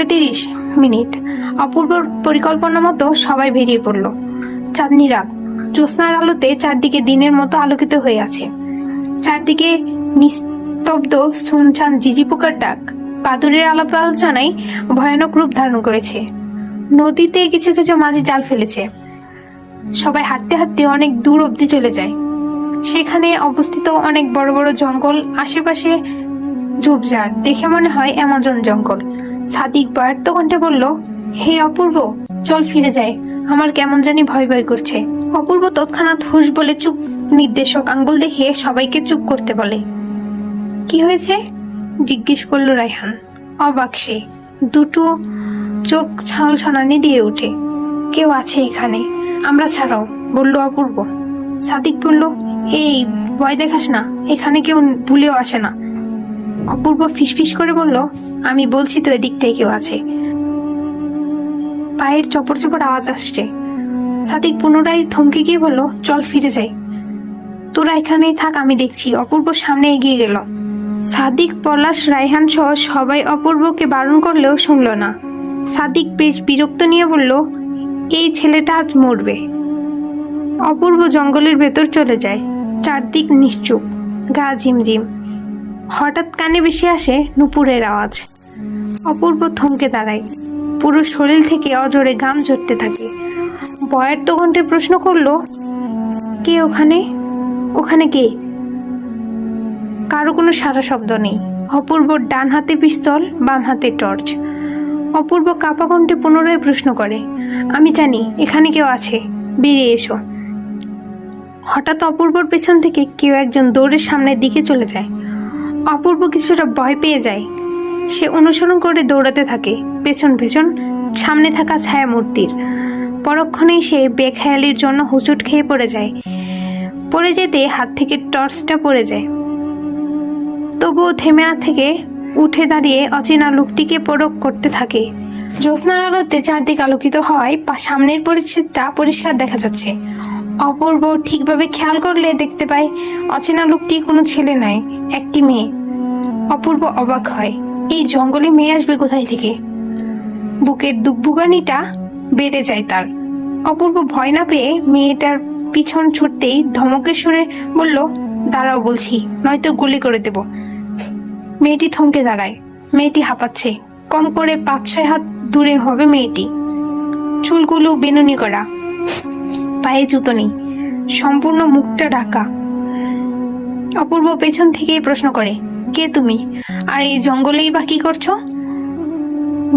ছয়টা তিরিশ মিনিট। অপূর্বর পরিকল্পনা মতো সবাই বেরিয়ে পড়ল। চাঁদনি রাত, জ্যোৎস্নার আলোতে চারদিকে দিনের মতো আলোকিত হয়ে আছে। চারদিকে নিস্তব্ধ শুনছান জিজি পোকার ডাক। বাদুরের আলাপ আলোচনায় ভয়ানক রূপ ধারণ করেছে। নদীতে কিছু কিছু মাঝে জাল ফেলেছে। সবাই হাঁটতে হাঁটতে অনেক দূর অবধি চলে যায়। সেখানে অবস্থিত অনেক বড় বড় জঙ্গল, আশেপাশে ঝোপঝাড়। দেখে মনে হয় অ্যামাজন জঙ্গল। সাদিক বার্ত কণ্ঠে বলল, হে অপূর্ব, চল ফিরে যাই। আমার কেমন জানি ভয় ভয় করছে। অপূর্ব তৎক্ষণাৎ হুশ বলে চুপ নির্দেশক আঙ্গুল দেখিয়ে সবাইকে চুপ করতে বলে। কি হয়েছে? জিজ্ঞেস করল রায়হান। অবাক সে। দুটো চোখ ছাল ছানানি দিয়ে ওঠে কেউ আছে এখানে? আমরা ছাড়াও, বলল অপূর্ব। সাদিক বলল, এই, ভয় দেখাস না। এখানে কেউ ভুলেও আসে না। অপূর্ব ফিসফিস করে বলল, আমি বলছি তো এদিকটাই কেউ আছে। পায়ের চপর চপর আওয়াজ আসছে। সাদিক পুনরায় থমকে গিয়ে বলল, চল ফিরে যাই। তোরা এখানেই থাক, আমি দেখছি। অপূর্ব সামনে এগিয়ে গেল। সাদিক, পলাশ, রায়হান সহ সবাই অপূর্বকে বারণ করলেও শুনল না। সাদিক বেশ বিরক্ত নিয়ে বলল, এই ছেলেটা আজ মরবে। অপূর্ব জঙ্গলের ভেতর চলে যায়। চারদিক নিশ্চুপ, গা ঝিমঝিম। হঠাৎ কানে বেশি আসে নুপুরের আওয়াজ। অপূর্ব থমকে দাঁড়ায়। পুরো শরীর থেকে অজরে গাম ঝরতে থাকে। বয়ের তখনটে প্রশ্ন করল, কে ওখানে? ওখানে কে? কারও কোনো সারা শব্দ নেই। অপূর্ব ডান হাতে পিস্তল বাম হাতে টর্চ। অপূর্ব কাপা কণ্ঠে পুনরায় প্রশ্ন করে, আমি জানি, এখানে কেউ আছে। বেরিয়ে এসো। হঠাৎ অপূর্বর পেছন থেকে কেউ একজন দৌড়ের সামনের দিকে চলে যায়। অপূর্ব কিছুটা ভয় পেয়ে যায়। সে অনুসরণ করে দৌড়াতে থাকে। পেছন পেছন, সামনে থাকা ছায়া মূর্তির পরক্ষণেই সে বেখেয়ালির জন্য হুচুট খেয়ে পড়ে যায়। পড়ে যেতে হাত থেকে টর্চটা পড়ে যায়। তবুও থেমে থেকে উঠে দাঁড়িয়ে অচেনা লোকটিকে পরখ করতে থাকে। জ্যোৎস্নার আলোতে চারদিক আলোকিত হওয়ায় সামনের পরিচ্ছেদটা পরিষ্কার দেখা যাচ্ছে। অপূর্ব ঠিকভাবে খেয়াল করলে দেখতে পায় অচেনা লোকটি কোনো ছেলে নয় একটি মেয়ে। অপূর্ব অবাক হয়, এই জঙ্গলে মেয়ে আসবে কোথায় থেকে? বুকের দুগবুগানিটা বেড়ে যায় তার। অপূর্ব ভয় না পেয়ে মেয়েটার পিছন ছুটতেই ধমকের সুরে বলল, দাঁড়াও বলছি, নয়তো গুলি করে দেব। মেয়েটি থমকে দাঁড়ায়, মেয়েটি হাঁপাচ্ছে, কম করে পাঁচ ছয় হাত দূরে হবে মেয়েটি। চুলগুলো বেনুনি করা পায়ে জুতো নেই। সম্পূর্ণ মুখটা ঢাকা। অপূর্ব পেছন থেকেই প্রশ্ন করে, কে তুমি? আর এই জঙ্গলেই বা কি করছ?